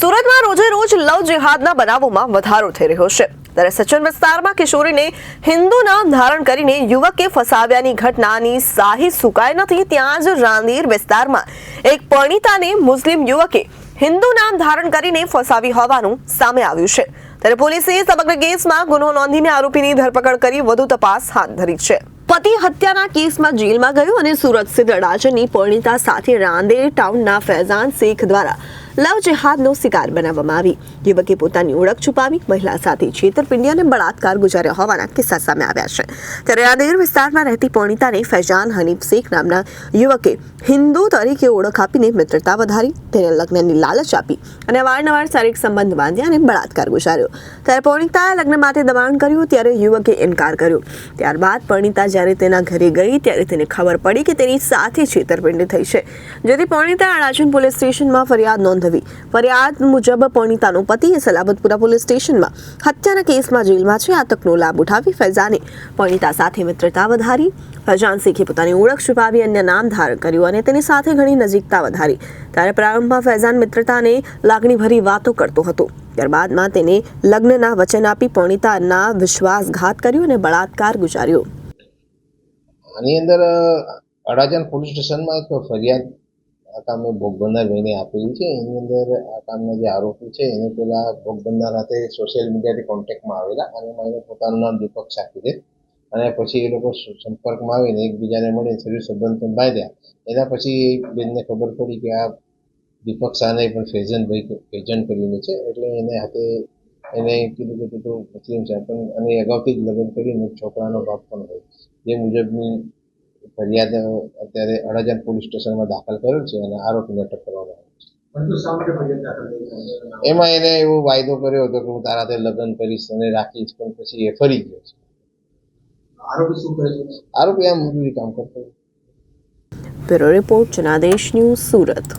સુરતમાં રોજે રોજ લવ જિહાદના બનાવોમાં વધારો થઈ રહ્યો છે. ત્યારે સચન વિસ્તારમાં કિશોરીને હિન્દુ નામ ધારણ કરીને યુવકે ફસાવ્યાની ઘટનાની સાહી સુકાઈ નથી, ત્યાં જ રાંદીર વિસ્તારમાં એક પરિણીતાને મુસ્લિમ યુવકે હિન્દુ નામ ધારણ કરીને ફસાવી હોવાનું સામે આવ્યું છે. ત્યારે પોલીસે સમગ્ર કેસમાં ગુનો નોંધીને આરોપીની ધરપકડ કરી વધુ તપાસ હાથ ધરી છે. પતિ હત્યાના કેસમાં જેલમાં ગયો અને સુરત સ્થિત અડાજણની પરિણીતા સાથે રાંદેર ટાઉનના ફૈઝાન શેખ દ્વારા લવ જેહાદનો શિકાર બનાવવામાં આવી. યુવકે પોતાની ઓળખ છુપાવી મહિલા સાથે છેતરપિંડી અને બળાત્કાર ગુજાર્યો હોવાના કિસ્સા સામે આવ્યા છે. ત્યારે રાંદેર વિસ્તારમાં રહેતી પરિણીતાને ફૈજાન હનીફ શેખ નામના યુવકે હિન્દુ તરીકે ઓળખ આપીને મિત્રતા વધારી, તેને લગ્નની લાલચ આપી અને અવારનવાર શારીરિક સંબંધ બાંધ્યા અને બળાત્કાર ગુજાર્યો. ત્યારે પરિણીતાએ લગ્ન માટે દબાણ કર્યું, ત્યારે યુવકે ઇનકાર કર્યો. ત્યારબાદ પરિણીતા જ્યારે તેના ઘરે ગઈ, ત્યારે તેને ખબર પડી કે તેની સાથે છેતરપિંડી થઈ છે. જેથી પરિણીતા અડાજણ પોલીસ સ્ટેશનમાં ફરિયાદ નોંધવી. ફરિયાદ મુજબ પરિણીતાનો પતિએ સલાબતપુરા પોલીસ સ્ટેશનમાં હત્યાના કેસમાં જેલમાં છે. આ લાભ ઉઠાવી ફૈઝાને પરિણીતા સાથે મિત્રતા વધારી. ફૈઝાન શેખે પોતાની ઓળખ છુપાવી અન્ય નામ ધારણ કર્યું અને તેની સાથે ઘણી નજીકતા વધારી. ત્યારે પ્રારંભમાં ફૈઝાન મિત્રતાને લાગણીભરી વાતો કરતો હતો. ત્યારબાદમાં તેને લગ્નના વચન આપી પરિણીતાના વિશ્વાસઘાત કર્યો અને બળાત્કાર ગુજાર્યો. આની અંદર અડાજણ પોલીસ સ્ટેશનમાં એક ફરિયાદ આ કામે ભોગ બનનાર ભાઈને આપેલી છે. એની અંદર આ કામના જે આરોપી છે, એને પેલા ભોગ બનનાર સાથે સોશિયલ મીડિયાથી કોન્ટેક્ટમાં આવેલા અને એમાં પોતાનું નામ દીપક દે. અને પછી એ લોકો સંપર્કમાં આવીને એકબીજાને મળીને શરીર સંબંધ પણ બાંધ્યા એના પછી બેનને ખબર પડી કે આ દીપક શાહને પણ ફેઝનભાઈ ફેજન કરીને છે. એટલે એને હાથે એને કીધું કે તું મુસ્લિમ છે. પણ અને અગાઉથી જ લગ્ન કરીને છોકરાનો બાપ પણ હોય. જે મુજબની ફરિયાદ અત્યારે અડાજણ પોલીસ સ્ટેશનમાં દાખલ કરેલ છે અને આરોપીને અટક કરવામાં આવી છે? એમાં એને એવો વાયદો કર્યો હતો કે હું તારા લગ્ન કરીશ અને રાખીશ પણ પછી એ ફરી ગયો છે આરોપી શું કરે છે આરોપી આમ મજૂરી કામ કરતો. Bureau report Janadesh news Surat